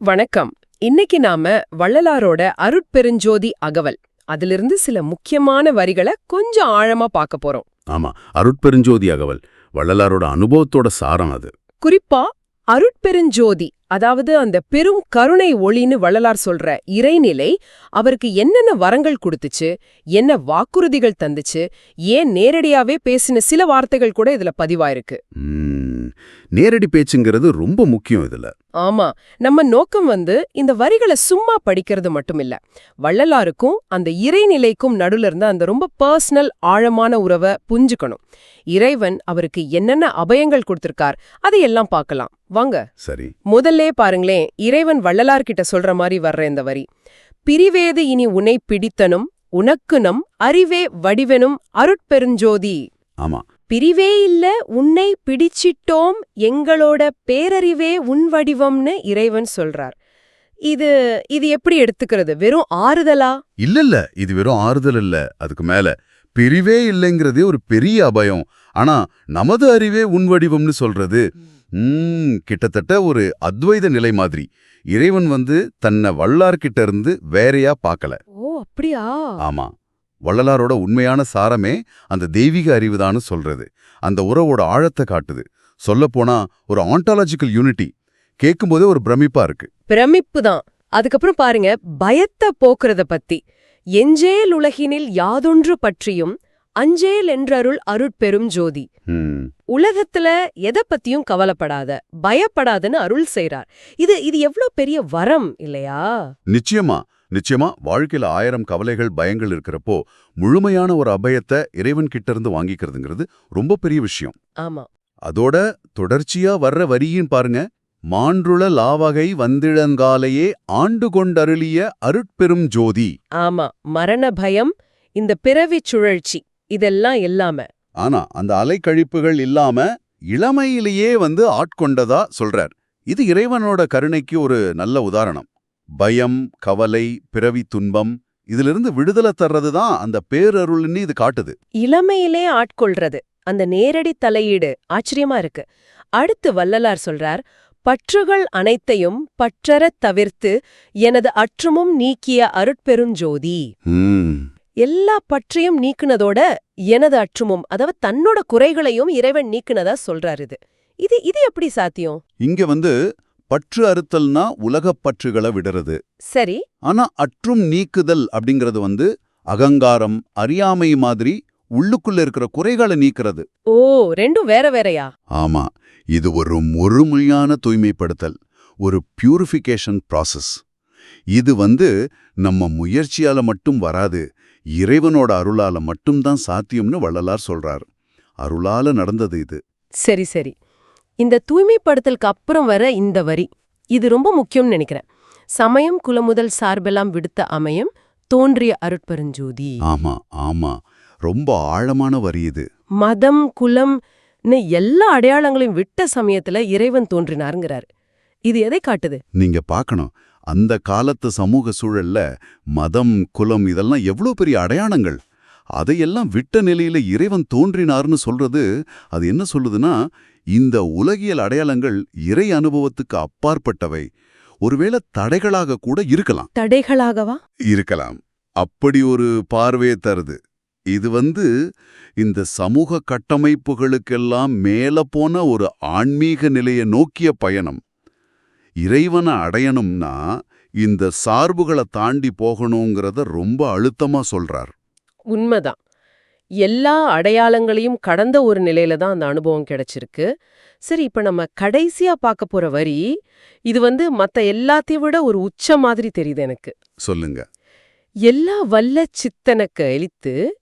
வணக்கம். இன்னைக்கு நாம வள்ளலாரோட அருட்பெருஞ்சோதி அகவல். அதிலிருந்து சில முக்கியமான வரிகளை கொஞ்சம் ஆழமா பார்க்க போறோம். ஆமா அருட்பெருஞ்சோதி அகவல். வள்ளலாரோட அனுபவத்தோட சாரம் அது. குறிப்பா அருட்பெருஞ்சோதி அதாவது அந்த பெரும் கருணை ஒளின்னு வள்ளலார் சொல்ற இறைநிலை அவருக்கு என்னென்ன வரங்கள் கொடுத்துச்சு என்ன வாக்குறுதிகள் தந்துச்சு ஏன் நேரடியாவே பேசின சில வார்த்தைகள் கூட இதுல பதிவாயிருக்கு. நேரடி பேச்சுங்கிறது ரொம்ப முக்கியம் இதுல. ஆமா நம்ம நோக்கம் வந்து இந்த வரிகளை சும்மா படிக்கிறது மட்டும் இல்ல வள்ளலாருக்கும் அந்த இறைநிலைக்கும் நடுல இருந்த அந்த ரொம்ப பர்சனல் ஆழமான உறவை புரிஞ்சுக்கணும். இறைவன் அவருக்கு என்னென்ன அபயங்கள் கொடுத்திருக்கார் அதையெல்லாம் பார்க்கலாம். வாங்க. சரி. முதல்லே பாருங்களேன் இறைவன் வள்ளலார்கிட்ட சொல்ற மாதிரி வர்ற இந்த வரி. பிரிவேது இனி உன்னை பிடித்தனும் உனக்கு நம் அறிவே வடிவெனும் அருட்பெருஞ்சோதி. ஆமா. பிரிவே இல்ல உன்னை பிடிச்சிட்டோம் எங்களோட பேரறிவே உன் வடிவம்னு இறைவன் சொல்றார். இது இது எப்படி எடுத்துக்கிறது? வெறும் ஆறுதலா? இல்ல இல்ல இது வெறும் ஆறுதல் இல்ல. அதுக்கு மேல பிரிவே இல்லைங்கிறதே ஒரு பெரிய அபயம். ஆனா நமது அறிவே உன் வடிவம்னு சொல்றது கிட்டத்தட்ட ஒரு அத்வைத நிலை மாதிரி. இறைவன் வந்து தன்னை வள்ளார்கிட்ட இருந்து வேறையா பார்க்கல ஓ அப்படியா? ஆமா. வள்ளலாரோட உண்மையான சாரமே அந்த தெய்வீக அறிவுதான்னு சொல்றது. அந்த உறவோட ஆழத்தை காட்டுது. சொல்லப்போனா ஒரு ஆண்டாலஜிக்கல் யூனிட்டி கேட்கும்போதே ஒரு பிரமிப்பா இருக்கு. பிரமிப்பு தான். அதுக்கப்புறம் பாருங்க பயத்தை போக்குறத பத்தி. எஞ்சேல் உலகினில் யாதொன்று பற்றியும் அஞ்சேல் என்றருள் அருட்பெரும் ஜோதி. உலகத்துல எதை பத்தியும் கவலைப்படாத பயப்படாதன்னு அருள் செய்றார். இது இது எவ்ளோ பெரிய வரம் இல்லையா? நிச்சயமா. நிச்சயமா வாழ்க்கையில ஆயிரம் கவலைகள் பயங்கள் இருக்கிறப்போ முழுமையான ஒரு அபயத்தை இறைவன் கிட்ட இருந்து வாங்கிக்கிறதுங்கிறது ரொம்ப பெரிய விஷயம். ஆமா. அதோட தொடர்ச்சியா வர்ற வரியின் பாருங்க மான்றுள லாவகை வந்திழங்காலையே ஆண்டு கொண்டருளிய அருட்பெரும் ஜோதி. ஆமா மரண பயம் இந்த பிறவிச் சுழற்சி இதெல்லாம் இல்லாம. ஆனா அந்த அலைக்கழிப்புகள் இல்லாம இளமையிலேயே வந்து ஆட்கொண்டதா சொல்றார். இது இறைவனோட கருணைக்கு ஒரு நல்ல உதாரணம். பயம் கவலை பிறவி துன்பம் இதிலிருந்து விடுதலை தர்றது தான் அந்த பேரருள்னு இது காட்டுது. இளமையிலே ஆட்கொள்றது. அந்த நேரடி தலையீடு ஆச்சரியமா இருக்கு. அடுத்து வள்ளலார் சொல்றார் பற்றுகள் அனைத்தையும் பற்றறத் தவிர்த்து எனது அற்றுமும் நீக்கிய அருட்பெருஞ்சோதி எல்லா பற்றையும் நீக்குனதோட எனது அற்றுமும் அதாவது தன்னோட குறைகளையும் இறைவன் நீக்குனதா சொல்றாரு இது. இது இது எப்படி சாத்தியம்? இங்க வந்து பற்று அறுத்தல்னா உலகப் பற்றுகளை விடுறது. சரி. ஆனா அற்றும் நீக்குதல் அப்படிங்கிறது வந்து அகங்காரம் அறியாமை மாதிரி உள்ளுக்குள்ள இருக்கிற குறைகளை நீக்கிறது. ஓ ரெண்டும் வேற வேறயா? ஆமா இது ஒரு முழுமையான தூய்மைப்படுத்தல் ஒரு பியூரிஃபிகேஷன் ப்ராசஸ் இது வந்து நம்ம முயற்சியால மட்டும் வராது இறைவனோட அருளால மட்டும்தான் சாத்தியம்னு வள்ளலார் சொல்றார். அருளால நடந்தது இது. சரி சரி. இந்த தூய்மைப்படுத்தலுக்கு அப்புறம் வர இந்த வரி. இது ரொம்ப முக்கியம்னு நினைக்கிறேன். சமயம் குலமுதல் சார்பெல்லாம் விடுத்த அமையம் தோன்றிய அருட்பெருஞ்சோதி. ஆமா ஆமா. ரொம்ப ஆழமான வரி இது. மதம் குலம்னு எல்லா அடையாளங்களையும் விட்ட சமயத்துல இறைவன் தோன்றினாருங்கிறாரு. இது எதை காட்டுது? நீங்க பார்க்கணும் அந்த காலத்து சமூக சூழல்ல மதம் குலம் இதெல்லாம் எவ்வளோ பெரிய அடையாளங்கள். அதையெல்லாம் விட்ட நிலையில இறைவன் தோன்றினார்னு சொல்றது அது என்ன சொல்லுதுன்னா இந்த உலகியல் அடையாளங்கள் இறை அனுபவத்துக்கு அப்பாற்பட்டவை. ஒருவேளை தடைகளாக கூட இருக்கலாம். தடைகளாகவா? இருக்கலாம். அப்படி ஒரு பார்வையை தருது. இது வந்து இந்த சமூக கட்டமைப்புகளுக்கெல்லாம் மேல போன ஒரு ஆன்மீக நிலையை நோக்கிய பயணம். இறைவனை அடையணும்னா இந்த சார்புகளை தாண்டி போகணுங்கிறத ரொம்ப அழுத்தமா சொல்றார். உண்மைதான். எல்லா அடையாளங்களையும் கடந்த ஒரு நிலையில தான் அந்த அனுபவம் கிடைச்சிருக்கு. சரி இப்ப நம்ம கடைசியா பார்க்க போற வரி இது வந்து மத்த எல்லாத்தையும் விட ஒரு உச்ச மாதிரி தெரியுது எனக்கு. சொல்லுங்க. எல்லா வல்ல சித்தனக்கு அளித்து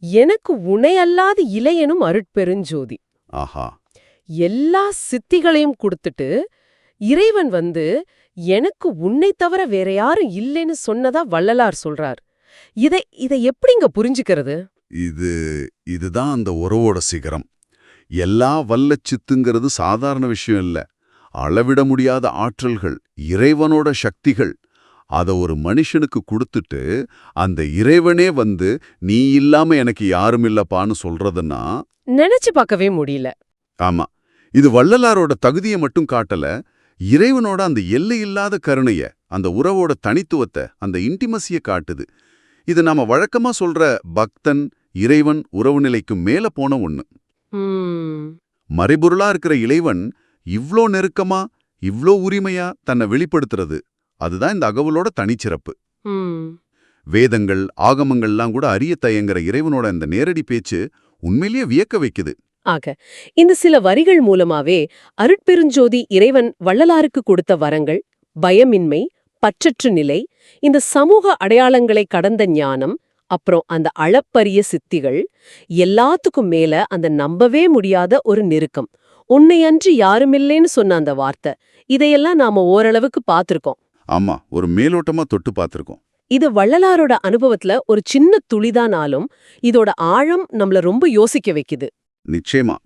எனக்கு உனையல்லாத இளையனும் அருட்பெருஞ்சோதி. ஆஹா. எல்லா சித்திகளையும் கொடுத்துட்டு இறைவன் வந்து எனக்கு உன்னை தவிர வேற யாரும் இல்லைன்னு சொன்னதா வள்ளலார் சொல்றார். இதை இதை எப்படிங்க புரிஞ்சுக்கிறது? இது இதுதான் அந்த உறவோட சிகரம். எல்லா வல்ல சித்துங்கிறது சாதாரண விஷயம் இல்ல. அளவிட முடியாத ஆற்றல்கள் இறைவனோட சக்திகள். அத ஒரு மனுஷனுக்கு கொடுத்துட்டு அந்த இறைவனே வந்து நீ இல்லாம எனக்கு யாரும் இல்லப்பான்னு சொல்றதுன்னா நினைச்சு பார்க்கவே முடியல. ஆமா. இது வள்ளலாரோட தகுதியை மட்டும் காட்டல. இறைவனோட அந்த எல்லையில்லாத கருணைய அந்த உறவோட தனித்துவத்தை அந்த இன்டிமசிய காட்டுது. இது நாம வழக்கமா சொல்ற பக்தன் இறைவன் உறவு நிலைக்கு மேல போன ஒண்ணு. மறைபொருளா இருக்கிற இறைவன் இவ்ளோ நெருக்கமா இவ்ளோ உரிமையா தன்னை வெளிப்படுத்துறது. அதுதான் இந்த அகவலோட தனிச்சிறப்பு. வேதங்கள் ஆகமங்கள்லாம் கூட அறிய தயங்குற இறைவனோட இந்த நேரடி பேச்சு உண்மையிலேயே வியக்க வைக்குது. ஆக இந்த சில வரிகள் மூலமாவே அருட்பெருஞ்சோதி இறைவன் வள்ளலாருக்கு கொடுத்த வரங்கள் பயமின்மை பற்றற்று நிலை இந்த சமூக அடையாளங்களை கடந்த ஞானம் அப்புறம் அந்த அளப்பரிய சித்திகள் எல்லாத்துக்கும் மேல அந்த நம்பவே முடியாத ஒரு நெருக்கம். உன்னையன்றி யாருமில்லைன்னு சொன்ன அந்த வார்த்தை இதையெல்லாம் நாம ஓரளவுக்கு பார்த்திருக்கோம். ஆமா ஒரு மேலோட்டமா தொட்டு பார்த்திருக்கோம். இது வள்ளலாரோட அனுபவத்துல ஒரு சின்ன துளிதானாலும் இதோட ஆழம் நம்மள ரொம்ப யோசிக்க வைக்குது. நிச்சயமா